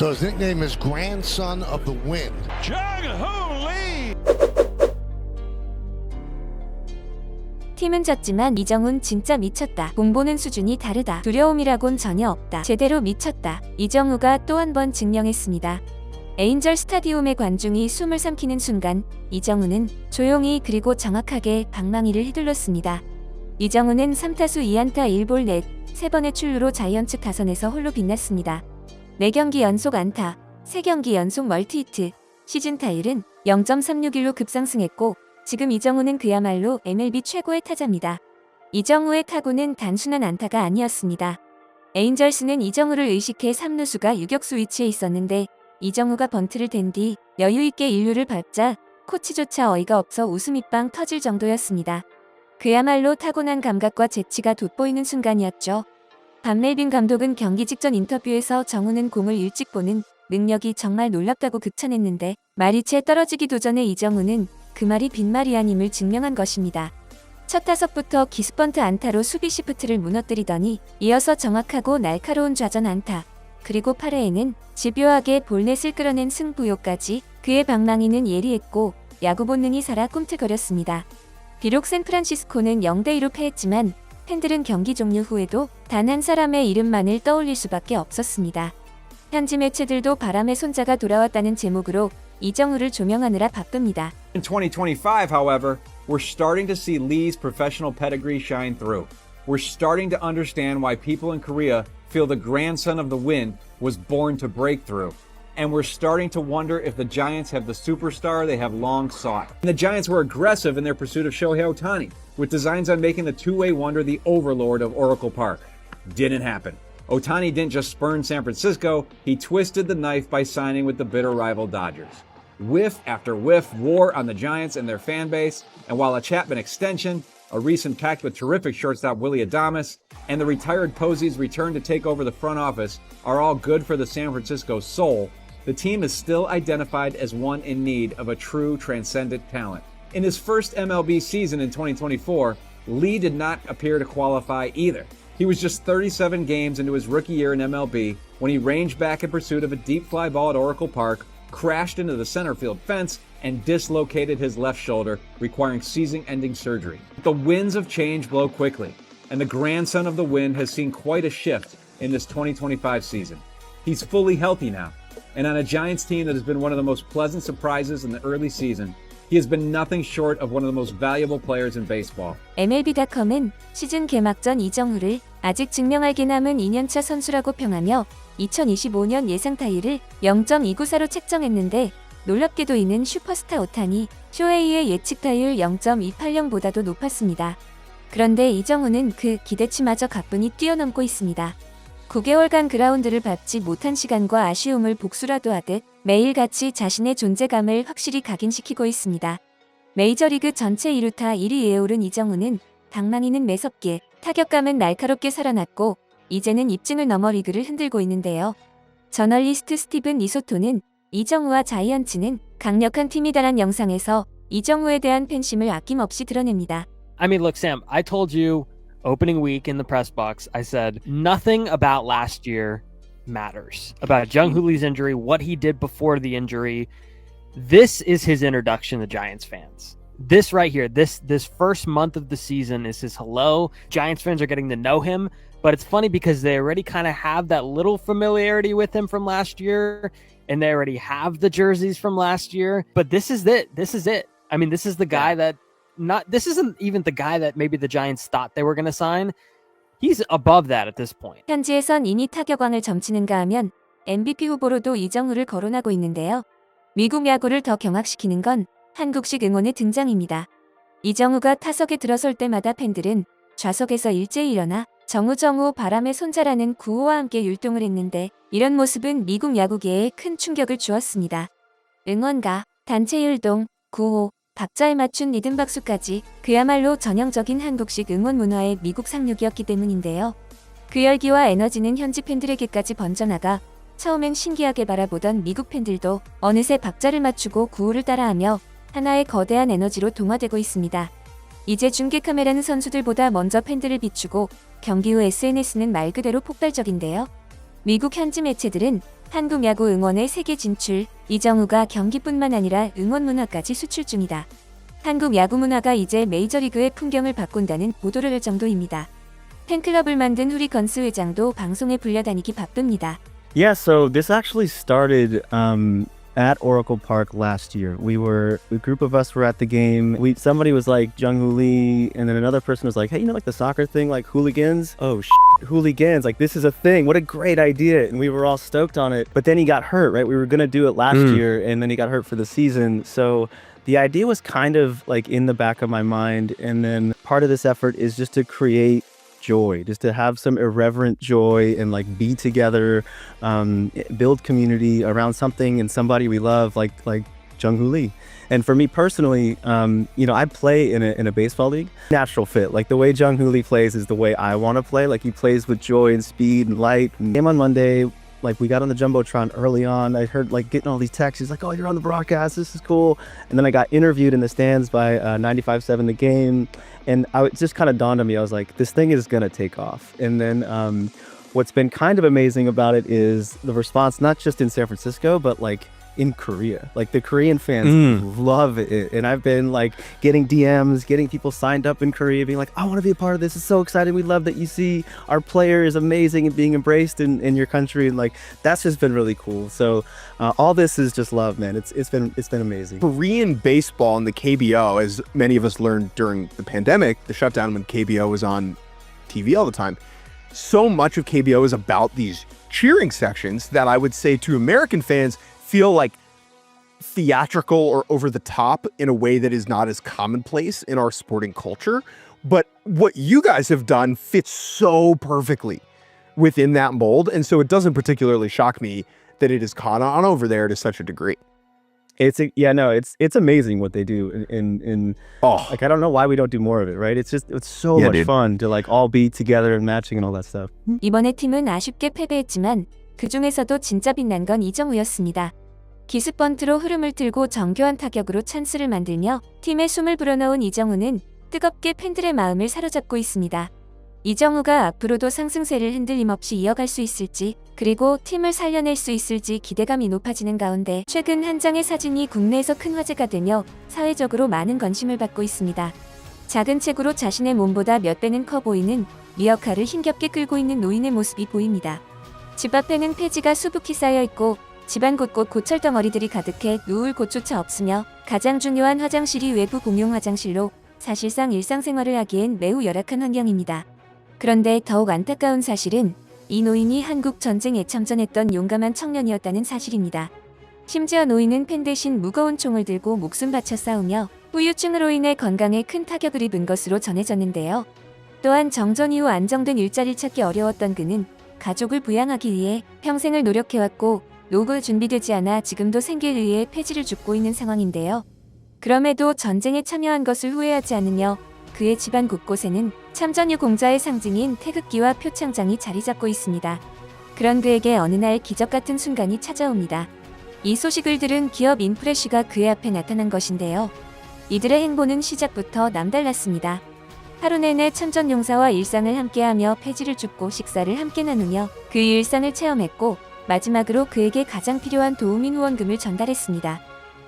So his nickname is Grandson of the Wind. Jung Hoo Lee. 팀은 졌지만 이정훈 진짜 미쳤다. 공 보는 수준이 다르다. 두려움이라곤 전혀 없다. 제대로 미쳤다. 이정우가 또 한 번 증명했습니다. 에인절 스타디움의 관중이 숨을 삼키는 순간 이정우는 조용히 그리고 정확하게 방망이를 휘둘렀습니다. 이정우는 3타수 2안타 1볼 넷, 3번의 출루로 자이언츠 타선에서 홀로 빛났습니다. 4경기 연속 안타, 3경기 연속 멀티히트, 시즌 타율은 0.361로 급상승했고 지금 이정우는 그야말로 MLB 최고의 타자입니다. 이정우의 타구는 단순한 안타가 아니었습니다. 에인절스는 이정우를 의식해 3루수가 유격수 위치에 있었는데 이정우가 번트를 댄 뒤 여유 있게 인루를 밟자 코치조차 어이가 없어 웃음이 빵 터질 정도였습니다. 그야말로 타고난 감각과 재치가 돋보이는 순간이었죠. 반멜빈 감독은 경기 직전 인터뷰에서 정우는 공을 일찍 보는 능력이 정말 놀랍다고 극찬했는데 마리채 떨어지기 도전의 이정우는 그 말이 빈말이 아님을 증명한 것입니다. 첫 타석부터 기스번트 안타로 수비 시프트를 무너뜨리더니 이어서 정확하고 날카로운 좌전 안타 그리고 8회에는 집요하게 볼넷을 끌어낸 승부요까지 그의 방망이는 예리했고 야구 본능이 살아 꿈틀거렸습니다. 비록 샌프란시스코는 0대2로 패했지만 팬들은 경기 종료 후에도 단 한 사람의 이름만을 떠올릴 수밖에 없었습니다. 현지 매체들도 바람의 손자가 돌아왔다는 제목으로 이정우를 조명하느라 바쁩니다. In 2025, however, we're starting to see Lee's professional pedigree shine through. We're starting to understand why people in Korea feel the grandson of the wind was born to break through. And we're starting to wonder if the Giants have the superstar they have long sought. And the Giants were aggressive in their pursuit of Shohei Otani, with designs on making the two way wonder the overlord of Oracle Park. Didn't happen. Otani didn't just spurn San Francisco, he twisted the knife by signing with the bitter rival Dodgers. Whiff after whiff wore on the Giants and their fan base, and while a Chapman extension, a recent pact with terrific shortstop Willie Adamas, and the retired Posies return to take over the front office are all good for the San Francisco soul, the team is still identified as one in need of a true transcendent talent. In his first MLB season in 2024, Lee did not appear to qualify either. He was just 37 games into his rookie year in MLB when he ranged back in pursuit of a deep fly ball at Oracle Park, crashed into the center field fence, and dislocated his left shoulder, requiring season ending surgery. The winds of change blow quickly, and the grandson of the wind has seen quite a shift in this 2025 season. He's fully healthy now, and on a Giants team that has been one of the most pleasant surprises in the early season, he has been nothing short of one of the most valuable players in baseball. MLB.com은 시즌 개막 전 이정우를 아직 증명할 게 남은 2년차 선수라고 평하며 2025년 예상 타율을 0.294로 책정했는데 놀랍게도 이는 슈퍼스타 오타니 쇼헤이의 예측 타율 0.280보다도 높았습니다. 그런데 이정우는 그 기대치마저 가뿐히 뛰어넘고 있습니다. 9개월간 그라운드를 밟지 못한 시간과 아쉬움을 복수라도 하듯 매일같이 자신의 존재감을 확실히 각인시키고 있습니다. 메이저리그 전체 2루타 1위에 오른 이정우는 방망이는 매섭게, 타격감은 날카롭게 살아났고 이제는 입증을 넘어 리그를 흔들고 있는데요. 저널리스트 스티븐 이소토는 이정우와 자이언츠는 강력한 팀이다란 영상에서 이정우에 대한 팬심을 아낌없이 드러냅니다. I mean, look, Sam, I told you opening week in the press box, I said nothing about last year matters. About Jung Hoo Lee's injury, what he did before the injury. This is his introduction to Giants fans. This right here, this this first month of the season is his hello. Giants fans are getting to know him, but it's funny because they already kind of have that little familiarity with him from last year and they already have the jerseys from last year. But this is it. This is it. I mean, this is the guy that not this isn't even the guy that maybe the Giants thought they were going to sign. He's above that at this point. 현지에선 이니 타격왕을 점치는가 하면 MVP 후보로도 이정우를 거론하고 있는데요. 미국 야구를 더 경악시키는 건 한국식 응원의 등장입니다. 이정우가 타석에 들어설 때마다 팬들은 좌석에서 일제히 일어나 정우 정우 바람의 손자라는 구호와 함께 율동을 했는데 이런 모습은 미국 야구계에 큰 충격을 주었습니다. 응원가, 단체 율동, 구호, 박자에 맞춘 리듬 박수까지 그야말로 전형적인 한국식 응원 문화의 미국 상륙이었기 때문인데요. 그 열기와 에너지는 현지 팬들에게까지 번져나가 처음엔 신기하게 바라보던 미국 팬들도 어느새 박자를 맞추고 구호를 따라하며 하나의 거대한 에너지로 동화되고 있습니다. 이제 중계 카메라는 선수들보다 먼저 팬들을 비추고 경기 후 SNS는 말 그대로 폭발적인데요. 미국 현지 매체들은 한국 야구 응원의 세계 진출, 이정우가 경기뿐만 아니라 응원 문화까지 수출 중이다. 한국 야구 문화가 이제 메이저리그의 풍경을 바꾼다는 보도를 할 정도입니다. 팬클럽을 만든 후리 건스 회장도 방송에 불려다니기 바쁩니다. Yeah, so this actually started um, at Oracle Park last year. We were a group of us were at the game. We somebody was like Jung Hoo Lee, and then another person was like, "Hey, you know, like the soccer thing, like hooligans. Oh, sh- hooligans! Like this is a thing. What a great idea!" And we were all stoked on it. But then he got hurt. Right, we were gonna do it last Mm. year, and then he got hurt for the season. So. The idea was kind of like in the back of my mind, and then part of this effort is just to create joy, just to have some irreverent joy and like be together, um, build community around something and somebody we love, like like Jung Hoo Lee. And for me personally, um, you know, I play in a, in a baseball league. Natural fit, like the way Jung Hoo Lee plays is the way I want to play. Like he plays with joy and speed and light. Game on Monday, like we got on the jumbotron early on. I heard like getting all these texts. He's like, "Oh, you're on the broadcast. This is cool." And then I got interviewed in the stands by uh, 95.7 The Game, and I, it just kind of dawned on me. I was like, "This thing is gonna take off." And then um, what's been kind of amazing about it is the response, not just in San Francisco, but like in Korea. Like the Korean fans love it, and I've been like getting DMs, getting people signed up in Korea, being like, "I want to be a part of this. It's so exciting. We love that you see our player is amazing and being embraced in, in your country, and like that's just been really cool." So uh, all this is just love, man. It's it's been it's been amazing. Korean baseball and the KBO, as many of us learned during the pandemic, the shutdown when KBO was on TV all the time, so much of KBO is about these cheering sections that I would say to American fans feel like theatrical or over the top in a way that is not as commonplace in our sporting culture. But what you guys have done fits so perfectly within that mold. And so it doesn't particularly shock me that it has caught on over there to such a degree. It's a, yeah, no, it's it's amazing what they do, in, in in Oh, like I don't know why we don't do more of it, right? It's just it's so Yeah, much dude. fun to like all be together and matching and all that stuff. 이번에 팀은 아쉽게 패배했지만 그 중에서도 진짜 빛난 건 이정우였습니다. 기습 번트로 흐름을 틀고 정교한 타격으로 찬스를 만들며 팀의 숨을 불어넣은 이정우는 뜨겁게 팬들의 마음을 사로잡고 있습니다. 이정우가 앞으로도 상승세를 흔들림 없이 이어갈 수 있을지 그리고 팀을 살려낼 수 있을지 기대감이 높아지는 가운데 최근 한 장의 사진이 국내에서 큰 화제가 되며 사회적으로 많은 관심을 받고 있습니다. 작은 체구로 자신의 몸보다 몇 배는 커 보이는 리어카를 힘겹게 끌고 있는 노인의 모습이 보입니다. 집 앞에는 폐지가 수북히 쌓여 있고 집안 곳곳 고철 덩어리들이 가득해 누울 곳조차 없으며 가장 중요한 화장실이 외부 공용 화장실로 사실상 일상생활을 하기엔 매우 열악한 환경입니다. 그런데 더욱 안타까운 사실은 이 노인이 한국 전쟁에 참전했던 용감한 청년이었다는 사실입니다. 심지어 노인은 팬 대신 무거운 총을 들고 목숨 바쳐 싸우며 후유증으로 인해 건강에 큰 타격을 입은 것으로 전해졌는데요. 또한 정전 이후 안정된 일자리를 찾기 어려웠던 그는 가족을 부양하기 위해 평생을 노력해왔고 노후 준비되지 않아 지금도 생계를 위해 폐지를 줍고 있는 상황인데요. 그럼에도 전쟁에 참여한 것을 후회하지 않으며 그의 집안 곳곳에는 참전유 공자의 상징인 태극기와 표창장이 자리 잡고 있습니다. 그런 그에게 어느 날 기적 같은 순간이 찾아옵니다. 이 소식을 들은 기업 인프레쉬가 그의 앞에 나타난 것인데요. 이들의 행보는 시작부터 남달랐습니다. 하루 내내 참전용사와 일상을 함께하며 폐지를 줍고 식사를 함께 나누며 그 일상을 체험했고 마지막으로 그에게 가장 필요한 도우민 후원금을 전달했습니다.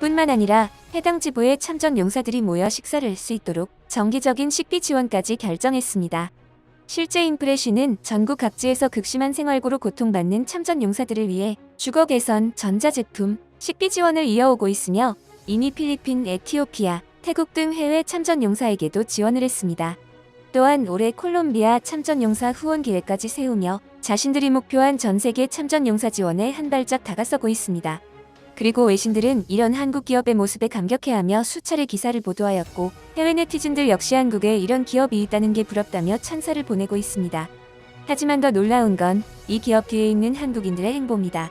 뿐만 아니라 해당 지부의 참전 용사들이 모여 식사를 할 수 있도록 정기적인 식비 지원까지 결정했습니다. 실제 인프레쉬는 전국 각지에서 극심한 생활고로 고통받는 참전 용사들을 위해 주거 개선, 전자제품, 식비 지원을 이어오고 있으며 이미 필리핀, 에티오피아, 태국 등 해외 참전 용사에게도 지원을 했습니다. 또한 올해 콜롬비아 참전 용사 후원 계획까지 세우며 자신들이 목표한 전 세계 참전 용사 지원에 한 발짝 다가서고 있습니다. 그리고 외신들은 이런 한국 기업의 모습에 감격해하며 수차례 기사를 보도하였고 해외 네티즌들 역시 한국에 이런 기업이 있다는 게 부럽다며 찬사를 보내고 있습니다. 하지만 더 놀라운 건 이 기업 뒤에 있는 한국인들의 행보입니다.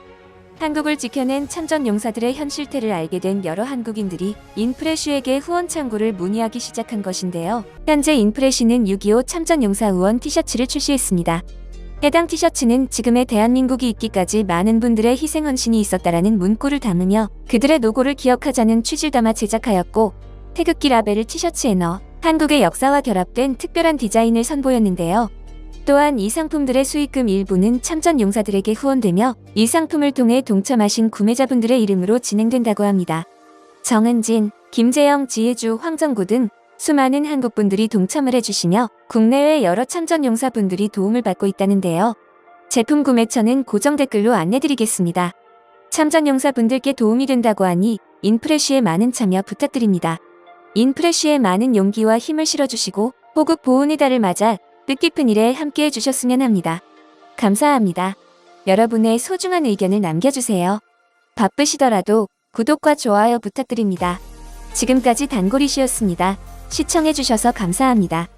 한국을 지켜낸 참전 용사들의 현 실태를 알게 된 여러 한국인들이 인프레쉬에게 후원 창구를 문의하기 시작한 것인데요. 현재 인프레쉬는 6.25 참전 용사 후원 티셔츠를 출시했습니다. 해당 티셔츠는 지금의 대한민국이 있기까지 많은 분들의 희생 헌신이 있었다라는 문구를 담으며 그들의 노고를 기억하자는 취지를 담아 제작하였고 태극기 라벨을 티셔츠에 넣어 한국의 역사와 결합된 특별한 디자인을 선보였는데요. 또한 이 상품들의 수익금 일부는 참전 용사들에게 후원되며 이 상품을 통해 동참하신 구매자분들의 이름으로 진행된다고 합니다. 정은진, 김재영, 지혜주, 황정구 등 수많은 한국분들이 동참을 해주시며 국내외 여러 참전 용사분들이 도움을 받고 있다는데요. 제품 구매처는 고정 댓글로 안내드리겠습니다. 참전 용사분들께 도움이 된다고 하니 인프레쉬에 많은 참여 부탁드립니다. 인프레쉬에 많은 용기와 힘을 실어주시고 호국 보훈의 달을 맞아 뜻깊은 일에 함께 해 주셨으면 합니다. 감사합니다. 여러분의 소중한 의견을 남겨주세요. 바쁘시더라도 구독과 좋아요 부탁드립니다. 지금까지 단골이시였습니다. 시청해주셔서 감사합니다.